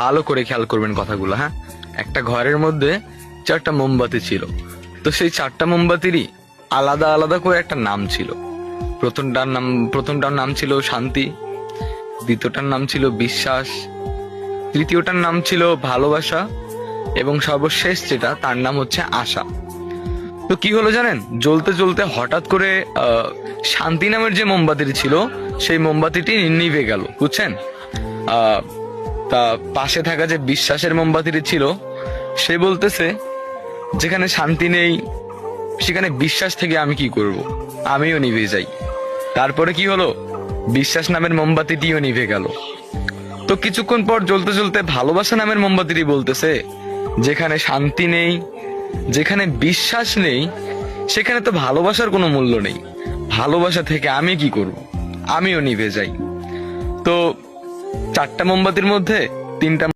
ভালো করে খেয়াল করবেন কথাগুলো হ্যাঁ? একটা ঘরের মধ্যে চারটা মোমবাতি ছিল। তো সেই চারটা মোমবাতিরই আলাদা আলাদা করে একটা নাম ছিল। প্রথমটার নাম প্রথমটার নাম ছিল শান্তি, দ্বিতীয়টার নাম ছিল বিশ্বাস, তৃতীয়টার নাম ছিল ভালোবাসা, এবং সর্বশেষ যেটা, তার নাম হচ্ছে আশা। তো কি হলো জানেন? জ্বলতে জ্বলতে হঠাৎ করে শান্তি নামের যে মোমবাতিটি ছিল, সেই মোমবাতিটি নিভে গেল, বুঝছেন? তা পাশে থাকা যে বিশ্বাসের মোমবাতিটি ছিল, সে বলতেছে, যেখানে শান্তি নেই, সেখানে বিশ্বাস থেকে আমি কি করব? আমিও নিভে যাই। তারপরে কি হলো? বিশ্বাস নামের মোমবাতিটিও নিভে গেল। তো কিছুক্ষণ পর জ্বলতে জ্বলতে ভালোবাসা নামের মোমবাতিটি বলতেছে, যেখানে শান্তি নেই, যেখানে বিশ্বাস নেই, সেখানে তো ভালোবাসার কোনো মূল্য নেই। ভালোবাসা থেকে আমি কি করব? আমিও নিভে যাই। তো চারটা মোমবাতির মধ্যে তিনটা